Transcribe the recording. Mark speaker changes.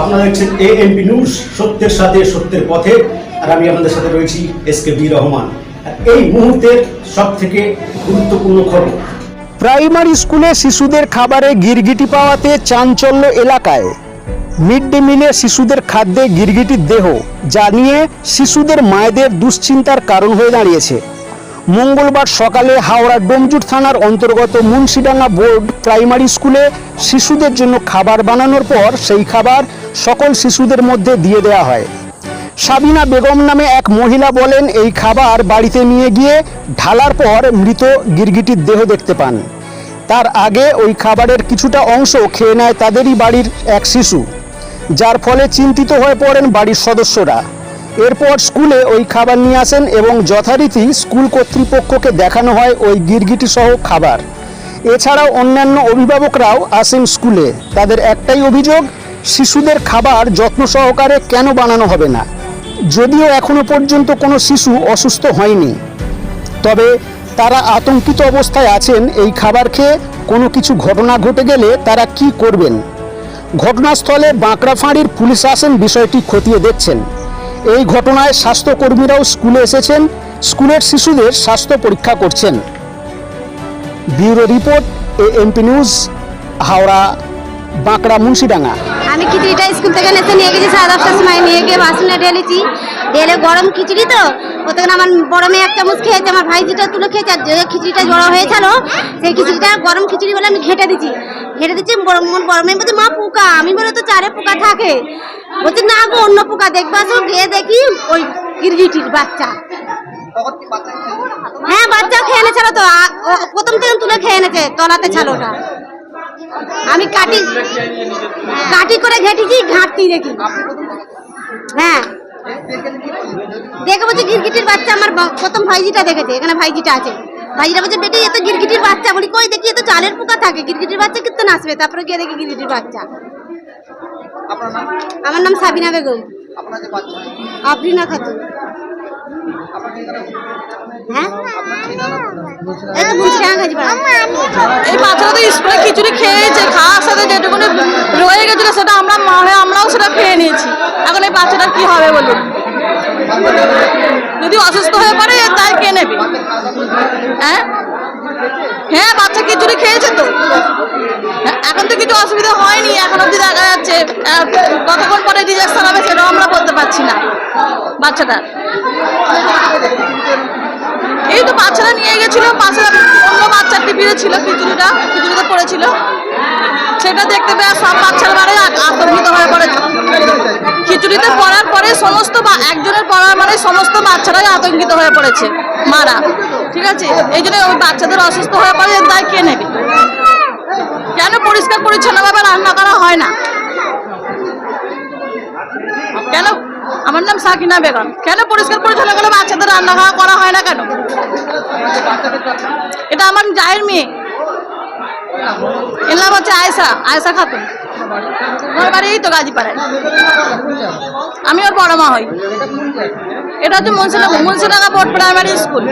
Speaker 1: আপনারা দেখছেন এ MP news সত্যের সাথে সত্যের পথে, আর আমি আপনাদের সাথে রয়েছি এস কে বি রহমান। এই মুহূর্তের সব থেকে গুরুত্বপূর্ণ খবর।
Speaker 2: প্রাইমারি স্কুলে শিশুদের খাবারে গিরগিটি পাওয়াতে চাঞ্চল্য এলাকায়। মিড ডে মিলে শিশুদের খাদ্যে গিরগিটির দেহ যা নিয়ে শিশুদের মায়েদের দুশ্চিন্তার কারণ হয়ে দাঁড়িয়েছে। মঙ্গলবার সকালে হাওড়া ডোমজুট থানার অন্তর্গত মুন্সিডাঙ্গা বোর্ড প্রাইমারি স্কুলে শিশুদের জন্য খাবার বানানোর পর সেই খাবার সকল শিশুদের মধ্যে দিয়ে দেওয়া হয়। সাবিনা বেগম নামে এক মহিলা বলেন, এই খাবার বাড়িতে নিয়ে গিয়ে ঢালার পর মৃত গিরগিটির দেহ দেখতে পান। তার আগে ওই খাবারের কিছুটা অংশ খেয়ে নেয় তাদেরই বাড়ির এক শিশু, যার ফলে চিন্তিত হয়ে পড়েন বাড়ির সদস্যরা। এরপর স্কুলে ওই খাবার নিয়ে আসেন এবং যথারীতি স্কুল কর্তৃপক্ষকে দেখানো হয় ওই গিরগিটি সহ খাবার। এছাড়াও অন্যান্য অভিভাবকরাও আসেন স্কুলে। তাদের একটাই অভিযোগ, শিশুদের খাবার যত্ন সহকারে কেন বানানো হবে না? যদিও এখনও পর্যন্ত কোনো শিশু অসুস্থ হয়নি। তবে তারা আতঙ্কিত অবস্থায় আছেন এই খাবার খেয়ে কোনো কিছু ঘটনা ঘটে গেলে তারা কি করবেন? ঘটনাস্থলে বাঁকড়া ফাঁড়ির পুলিশ আসেন, বিষয়টি খতিয়ে দেখছেন। এই ঘটনায় স্বাস্থ্যকর্মীরাও স্কুলে এসেছেন। স্কুলের শিশুদের স্বাস্থ্য পরীক্ষা করছেন। Bureau report A MP News, Howrah, Bankra, Munshidanga.
Speaker 3: আমি খিচুড়িটা স্কুল থেকে নেতে নিয়ে গেছি? সাড়ে দশটার সময় নিয়ে গিয়ে বাসনে ঢেলেছি। ঢেলে গরম খিচুড়ি তো। ওখানে আমার বড় মেয়ে এক চামচ খেয়েছে, আমার ভাইজিটা তুলে খেয়েছে, আর যে খিচুড়িটা জড়ো হয়েছিল, সেই খিচুড়িটা গরম খিচুড়ি বলে আমি ঘেটে দিচ্ছি ঘেটে দিচ্ছি, বড় বড় মেয়ে বলছে, মা পোকা। আমি বলে, তো চারে পোকা থাকে। বলছে, না গো, অন্য পোকা দেখব, আসো, গিয়ে দেখি ওই গিরগিটির বাচ্চা। হ্যাঁ বাচ্চা খেয়ে এনেছিল তো। প্রথম থেকে তুলে খেয়ে এনেছে তলাতে ছিল ওটা। আমি কাটি কাটি করে ঘেটেছি, ঘাটতি দেখি। হ্যাঁ। দেখে বলছে, গিরগিটির বাচ্চা আমার প্রথম ভাইজিটা দেখেছে, এখানে ভাইজিটা আছে। ভাইজিটা বলছে, বেটি এত গিরগিটির বাচ্চা। বলি, কই দেখি এত চালের পোকা থাকে, গিরগিটির বাচ্চা কিন্তু আসবে তারপরে গিয়ে দেখি গিরগিটির বাচ্চা। আমার নাম সাবিনা বেগম। আফরিনা খাতুন। হ্যাঁ? এই তো মুন্সিডাঙ্গা গাজীপাড়া
Speaker 4: এই বাচ্চারা তো স্কুলে খিচুড়ি খেয়েছে খাওয়ার সাথে যেটুকুনি রয়ে গেছিল সেটা আমরা মা হয়ে আমরাও সেটা খেয়ে নিয়েছি। এখন এই বাচ্চাটার কি হবে বলুন? যদি অসুস্থ হয়ে পড়ে তাই কে নেবে? হ্যাঁ? হ্যাঁ বাচ্চা খিচুড়ি খেয়েছে তো? হ্যাঁ, এখন তো কিছু অসুবিধা হয়নি এখন কতক্ষণ পরে ডিজেকশন হবে সেটাও আমরা বলতে পারছি না, বাচ্চাটার। এই তো বাচ্চারা নিয়ে গেছিল পাশে অন্য বাচ্চার টিফিনে ছিল খিচুড়িটা, খিচুড়িতে পড়েছিল। সেটা দেখতে পেয়ে সব বাচ্চারা মানে আতঙ্কিত হয়ে পড়েছে খিচুড়িতে পড়ার পরে সমস্ত বা- একজনের পড়ার মানে সমস্ত বাচ্চারাই আতঙ্কিত হয়ে পড়েছে, মারা। ঠিক আছে? এই জন্য ওই বাচ্চাদের অসুস্থ হয়ে পড়ে দায় কে নেবে? কেন পরিষ্কার পরিচ্ছন্নভাবে রান্না করা হয় না? কেন? আমার নাম সাকিনা বেগম। কেন পরিষ্কার পরিচ্ছন্ন করে বাচ্চাদের রান্না খাওয়া করা হয় না কেন? এটা আমার জায়ের মেয়ে। এর নাম হচ্ছে আয়সা আয়সা খাতুন। আমার বাড়ি এই তো গাজীপাড়ায়। আমি ওর বড় মা হই। এটা হচ্ছে Munshidanga Munshidanga board primary school